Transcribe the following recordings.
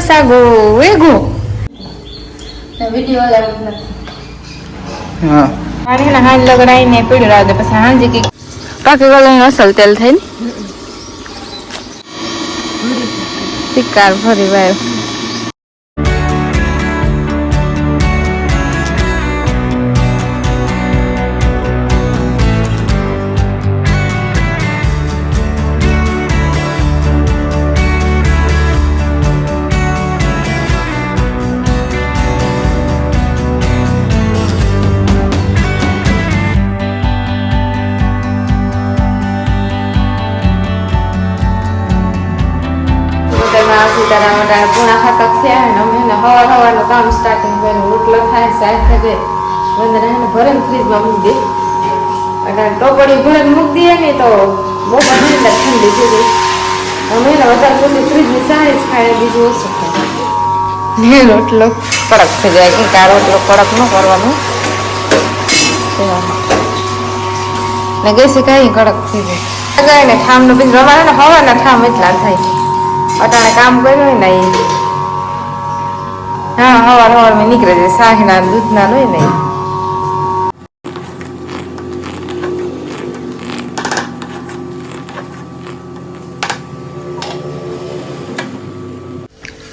સાગો વેગો. Video નથી. હા. ને હાંજ લગડાઈને પીડ્યું રાવ દે પછી હાંજી કે પાકી ગળાનું અસલ તેલ થઈને શિકાર ભરી વાયો. તેમાં સીતારામ પૂણા ખાતક થયા ને અમે એને હવા હવાનું કામ સ્ટાર્ટિંગ કર્યું. રોટલો થાય થાય વંદના એને ભરે ને ફ્રીજમાં મૂકી દે. અને ટોપડી ભરે મૂકી દઈએ ને તો બહુ ને એટલે ઠંડી થઈ ગઈ અમે એને વધારે પૂરતી ફ્રીજની સારી જ ખાય બીજું ઓછું ખાય. ને રોટલો કડક થઈ જાય કે આ રોટલો કડક ન કરવાનો. ને ગેસી કાંઈ કડક થઈ જાય. ને ઠામનું બીજ રવાના ને હવાના ઠામ એટલા થાય. અટાણે કામ કર્યું હોય ને. હા હવાર હવાર મેં નીકળે છે શાહના દૂધના હોય ને.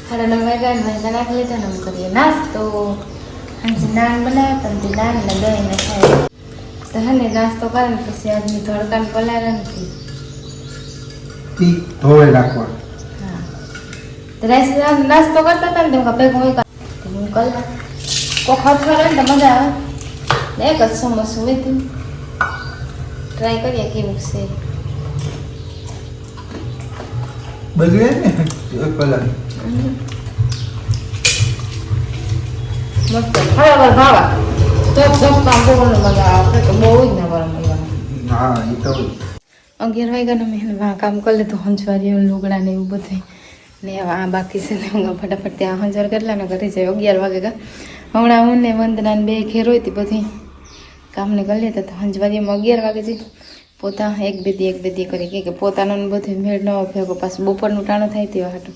સાડા નવ વાગ્યા વાંધા નાખી લીધા ને કરીએ નાસ્તો આજે નાન બનાવ્યા હતા ને તે નાન ને દહીં ને ખાય તો હે ને નાસ્તો કરે ને પછી આજની ધડકાન પલાળે ને તે. ઈ ધોવે તો રાઈસ નાસ્તો કરતા હતા ને તો હોય તો હું અઠવાડે ને તો મજા આવે એક જ સમોસું લીધું ટ્રાય કરીએ કેવું છે બગડે ને એક મસ્ત ખરેખર ભાવા ધપ ધપ કામ કરવાનું મજા આવે તો બહુ જ ના કરવાનું હા એ તો અગિયાર વાગ્યાના મેં કામ કરી લીધું હંજવારી લુગડા ને એવું બધું ને આ બાકી છે ને હું ફટાફટ ત્યાં હંજવાર કેટલા ને કરી જાય, અગિયાર વાગે કા. હમણાં હું ને વંદના બે ઘેર હોય પછી કામને કરી લેતા તો હંજવારીમાં અગિયાર વાગે જઈ પોતા એક બે દી, એક બે દી કરી કે પોતાનું બધું મેળ ન ભેગો પાછું બપોરનું ટાણું થાય તે હાટું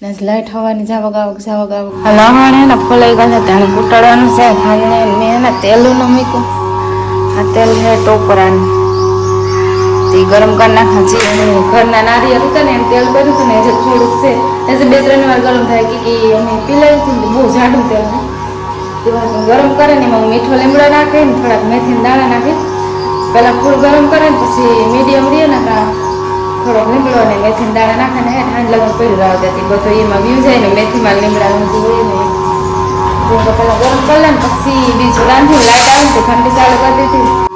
ને લાઈટ હવાની જાવક, આવક જાવક, આવક. લહણ હે ફોલાઈ ગયા ત્યાં કૂટાડવાનું છે ખાંડને મેં હે ને તેલું ન મૂક્યું. આ તેલ છે ટોપરાનું. તે ગરમ કરી નાખા છે. ઘરના નારિયેળ હતા ને એમ તેલ કર્યું હતું ને જે થોડુંક છે, એ જે બે ત્રણ વાર ગરમ થાય, કે અમે પીલાવ્યું હતું બહુ જાડું તેલ ગરમ કરે ને, એમાં મીઠો લીમડો નાખે ને, થોડાક મેથીના દાણા નાખે. પહેલાં ફૂલ ગરમ કરે ને, પછી મીડિયમ રે ને થોડોક લીમડો ને મેથીના દાણા નાખે ને હેઠ હાંડ લગન પડી રાવ દેતી બધું એમાં વ્યૂ જાય ને, મેથીમાં લીમડા ઊંધું હોય ને. પહેલાં ગરમ કરી ને, પછી બીજું રાંધ્યું લાઈટ આવે ને, તો ઠંડી ચાલુ કરી દીધી.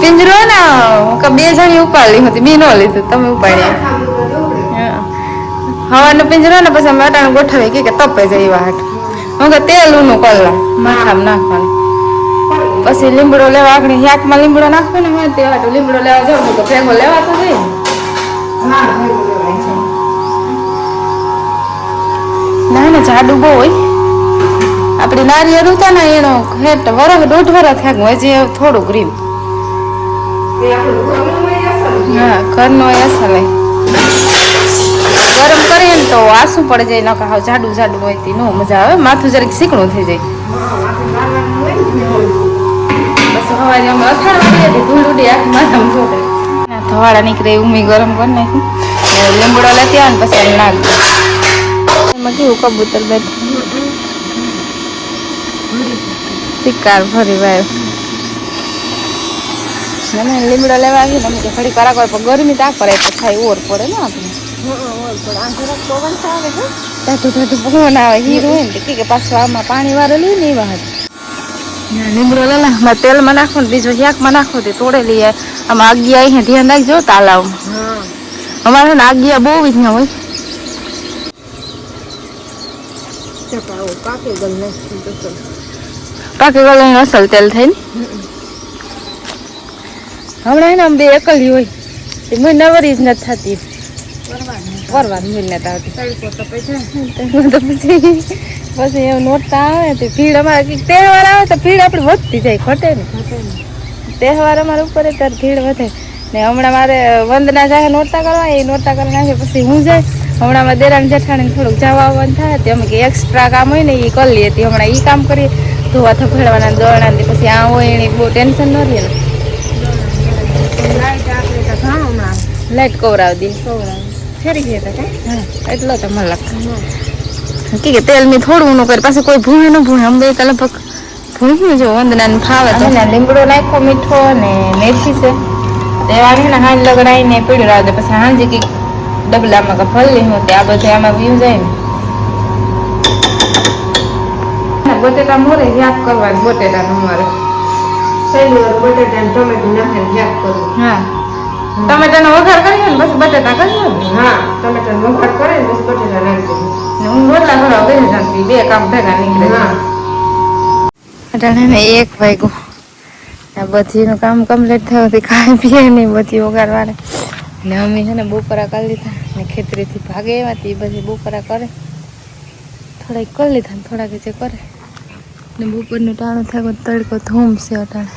પિંજરો ને, હું બે જણી ઉપાડી હતી, બી નો લીધું, તમે ઉપાડ્યા. હવાનો પિંજરો ને પછી અમે અટાણે ગોઠવી કે તપે જઈ વાટ હું કે તેલ ઊનું કલા માથામાં નાખવાનું. પછી લીમડો લેવા આગળ, હાથમાં લીમડો નાખવો ને હોય તે વાટો લીમડો લેવા જાવ તો ભેગો લેવા તો જાય ના ના, જાડું બહુ હોય. આપણી નારી હતા ને એનો હેઠ વરખ દોઢ વરખ થયા હજી થોડુંક રીમ હા ઘરનો અસર ગરમ કરીએ ને તો આસું પડી જાય નકા હાવ જાડું જાડું હોય તે નો મજા આવે. માથું જરીક શીકણું થઈ જાય. બસ સવારે અમે અથાણું કરીએ તે ધૂળ ઉડી આખી માથામાં ચોટે ના નીકળે ઉમી ગરમ કરી નાખ્યું. ને લીમડો લેતી આવે ને પછી નાખ એમાં કેવું કબૂતર બેઠું? શિકાર ભરી વાયો મને લીમડો લેવા આવી ને તો ઘડી કરાક પણ ગરમી તા પડે તો થાય ઓર પડે ને આપણે. ટાટું ટાટું પવન આવે હીરો હોય ને કે પાછું આમાં પાણી વાળેલું હોય ને એવા હતા લીમડો લેલા માં તેલમાં નાખો ને બીજો શાકમાં નાખો તે તોડેલી આમાં આગિયા અહીંયા ધ્યાન રાખજો તાલાવમાં. અમારે ને આગિયા બહુ જ ના હોય પાકે ગળાનું અસલ તેલ થાય ને હમણાં એને આમ બે એકલી હોય. તે મને નવરી જ નથી થતી. પરવાર મને નથી આવતી તો. પછી પછી એવું નોટતા આવે તે ભીડ અમારે તહેવાર આવે તો ભીડ આપણી વધતી જાય ઘટે ને તહેવાર અમારા ઉપર ત્યારે ભીડ વધે. ને હમણાં મારે વંદના જાય નોરતા કરવા એ નોરતા કરી નાખે પછી હું જાય. હમણાં દેરાણ જેઠાણી થોડુંક જવા આવવાનું થાય. તે અમે કે એક્સ્ટ્રા કામ હોય ને એ કરી લઈએ. તે હમણાં એ કામ કરીએ. ધોવા થફેડવાના દોડા ને પછી આ હોય એની બહુ ટેન્શન ન રહે ને. લાઈટ કવરાવી હતા એટલો તો મલક. કે કે તેલ મેં થોડું નું કરે પાછું કોઈ ભૂણે ન ભૂણે તો લગભગ ભૂણ્યું જો વંદના ને ફાવે તો. લીમડો નાખ્યો મીઠો ને મેથી છે. તેવા ને હાંજ લગડાઈને પીડ્યું રાવ દે. પછી હાંજે કે ડબલામાં કે ભલી હું તે આ બધું આમાં વ્યૂ જાય ને. બટેટા મોરે યાદ કરવાનું બટેટા નું મારે સહેલું બટેટા ને ટમેટું શાક કરવું હા. ટમેટાનો વઘાર કરીએ ને પછી બટેટા કરીએ ને? હા ટમેટાનો વઘાર કરે ને પછી બટેટા નાખી હું રોટલા કરવા બે જાણતી બે કામ ભેગા નીકળે. હા. અટાણે એક વાગ્યું. આ બધીનું કામ કમ્પ્લીટ થયું તે ખાઈ પીએ નહીં બધી વગાડવાને ને અમે છે ને બપોરા કરી લીધા ને ખેતરીથી ભાગે એવાથી બધી બપોરા કરે. થોડાક કરી લીધા ને થોડાક જે કરે. ને બપોરનું ટાણું થાય તડકો થૂમ છે અટાણે.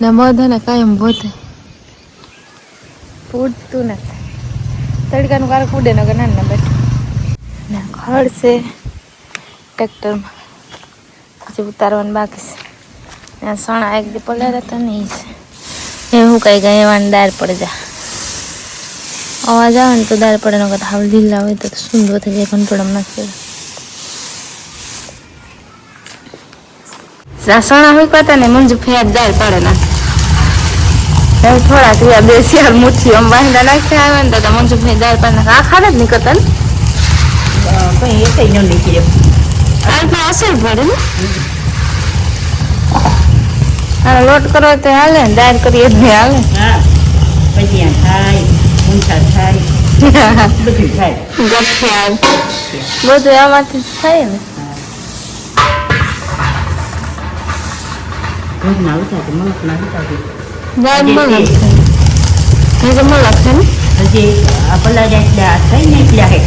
ને બધાને કાયમ વધે. પૂરતું નથી તડકાનું કારક કૂડે ન ના નાના બેઠું. ને ખડ છે ટ્રેક્ટરમાં. પછી ઉતારવાનું બાકી છે. ને સણા એક દી પલાળ્યા હતા ને એ છે. એ હું કઈ ગઈ એવાની દાળ પડી જા. અવાજ આવે ને તો દાળ પડે, નકર હાવ લીલા હોય તો સુંદર થઈ જાય કંટ્રોલમાં નાખી સણા કતા ને મંજુ ફેંક દાળ પડે ના હવે થોડા થયા બે શિયાર મુઠ્ઠી આમ વાહિંદા નાખ્યા આવે ને તો મંજુ ફેર દાળ પડે. આ ખાને જ નીકળતા ને? કઈ એ કઈ ન નીકળે આ તો અસર પડે ને. હા લોટ કરો તો હાલે ને દાળ કરીએ તો હાલે. હા પછી થાય ઊંચા થાય બધું થાય ગઠિયા. બધું આમાંથી જ થાય ને. ઘરના આવતા તો મગના આવતા દાળ મલક છે એ મલક છે ને હજી આ પલા જાય થઈ ને એટલે હે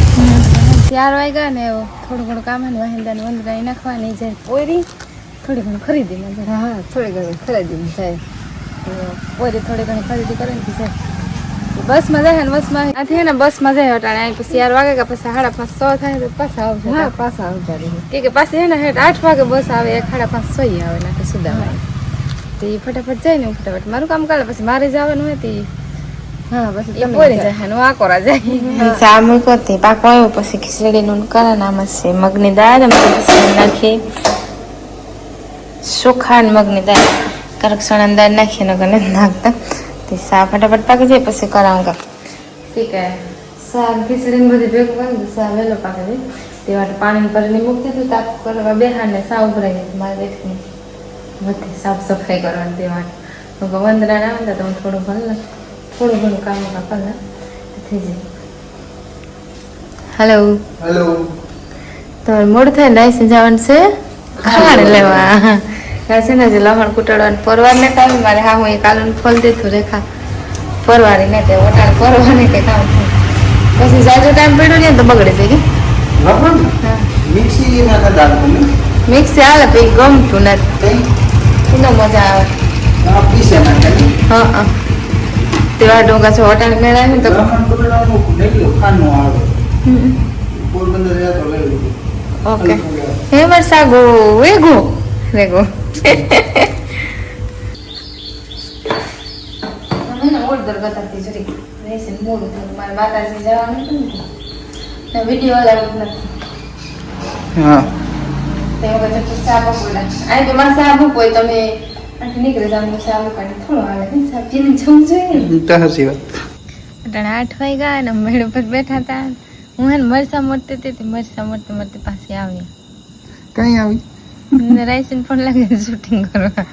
ચાર વાગ્યા ને થોડું ઘણું કામ ને વાહિંદાને વંદરાઈ નાખવાની જાય પોરી થોડી ઘણી ખરીદી માં હા થોડી ઘણી ખરીદી જાય પોરી થોડી ઘણી ખરીદી કરે જાય બસમાં જાય ને બસમાં આથી ને બસમાં જાય અટાણે અહીં પછી ચાર વાગે કે પછી સાડા પાંચ સો થાય તો પાછા આવશે હા પાછા આવતા કે કે પાસે હે ને હેઠ આઠ વાગે બસ આવે એક સાડા પાંચ સો આવે ને સુદામાં તો એ ફટાફટ જાય ને હું ફટાફટ મારું કામ કાલે પછી મારે જવાનું હોય તો. હા પછી એ પોરી જાય ને આ કોરા જાય. ચા મૂકો તે પાકો આવ્યો પછી ખીચડીનું કરા નામ છે મગની દાળ નાખી. ચોખા ને મગની દાળ કરક સણા દાળ નાખીએ ને કને નાખતા. તે સા ફટાફટ પાકી જાય પછી કરાવું ઠીક હે. ખીચડી બધી ભેગું કરી સા વહેલો પાકે તે માટે પાણી ભરીને મૂકી દીધું તાપ કરવા બેહાર ને સા ઉભરાઈ મારે બેઠી બધી સાફ સફાઈ કરવાની તે માટે વંદના ના આવતા તો હું થોડું ભલે થોડું ઘણું કામ કાપા થઈ જાય. હેલો હેલો તમારે મોડ થાય ને રાઈસ જવાનું છે? ખાણ લેવા. છે ને જે લહણ પરવાર ને કામ મારે હા હું એ કાલું ફોલ દેતું રેખા. પરવારી ને તે ઓટાણ પરવાની કે કામ થાય પછી જાજો ટાઈમ પડ્યો ને તો બગડે છે કે મિક્સી મિક્સી હાલે પછી ગમતું નથી. એનો મજા આવે. હા હા તેવા ડોંગા છે ઓટાણ મેળા ને તો ઓકે. હે માર સાગો વે ગો વે ગો મોડું થયું મારે માતાજી જવાનું વીડિયો નથી. હા. તે વખતે તો ચા પકોડા આ તો મને ચા મૂકો તમે આથી નીકળે જાવ ચા મૂકવાની થોડો આવે. ને ચા પીને જવું જોઈએ. ને તો હસી વાત. અટાણે આઠ વાગ્યા અને મેળ ઉપર બેઠા હતા હું હે મરસા મોરતી હતી મરસા મોરતી મોરતી પાસે આવી. કઈ આવી? ને રાઈસન ફોન લાગે શૂટિંગ કરવા.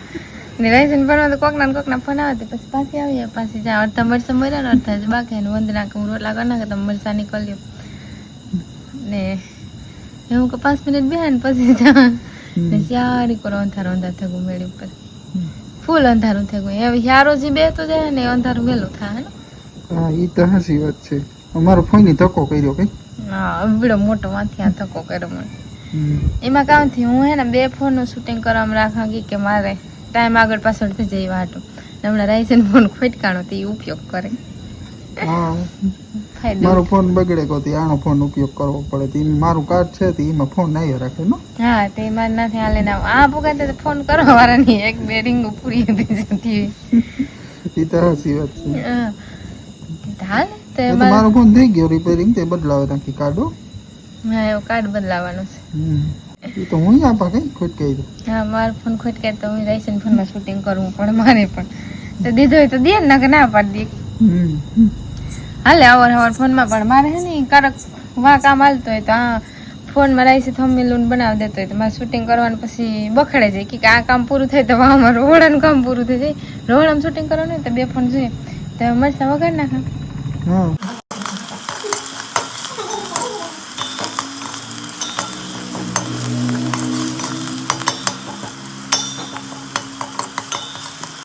ને રાઈસન ફોનમાં તો કોકના કોક કોકના ફોન આવે પછી પાછી આવી પાછી જ્યાં અડધા મરસા મર્યા ને અડધા જ બાકી ને વંદના કે હું રોટલા કરી નાખે તમે મરસા નીકળ્યો. ને એવું કે પાંચ મિનિટ બેહે ને પછી જા સારી કરો અંધારું? અંધાર થયું મેળી ઉપર. ફૂલ અંધારું થયું હવે યારો જે બે તો જાય ને અંધારું વહેલું થાય હા એ તો હાસી વાત છે. અમારો ફોન ધક્કો કર્યો કઈ? હા અવડો મોટો માંથી આ ધક્કો કર્યો મને. એમાં કામ થયું હું હે ને બે ફોનનું શૂટિંગ કરવામાં રાખવા ગઈ કે મારે ટાઈમ આગળ પાછળ થઈ જાય વાટું હમણાં રાઈસન ફોન ખોટકાણો તે ઉપયોગ કરે. હા મારો ફોન બગડે કો તે આનો ફોન ઉપયોગ કરવો પડે. તે મારું કાર્ડ છે તે એમાં ફોન નહીં રાખે નો? હા તે માં નથી હાલે ના. આ પુગાતે ફોન કરવા વાળા ની એક બે રિંગ પૂરી હતી જતી એ તો હાચી વાત છે. હાલ તે મારે ફોન થઈ ગયો રિપેરિંગ તે બદલાવે તાકી કાર્ડો હા. એવો કાર્ડ બદલાવાનો છે. તો હું આપા પાકે ખોટ કહી દઉં. હા મારો ફોન ખોટ કે તો હું રાઈસન ફોન ફોનમાં શૂટિંગ કરવું પડે મારે પણ. તો દીધો હોય તો દે ને ના પાડી દે. હમ. હાલે અવાર અવાર ફોનમાં પણ મારે હે ને કારક વા કામ હાલતો હોય તો આ ફોનમાં રહીશ થમ્બનેલ બનાવી દેતો હોય તો મારે શૂટિંગ કરવાનું પછી બખડે જાય. કે આ કામ પૂરું થાય તો વાં રોવડાનું કામ પૂરું થઈ જાય. રોવડામાં શૂટિંગ કરવાનું તો બે ફોન જોઈએ. તો મસ્ત વગાડ નાખા.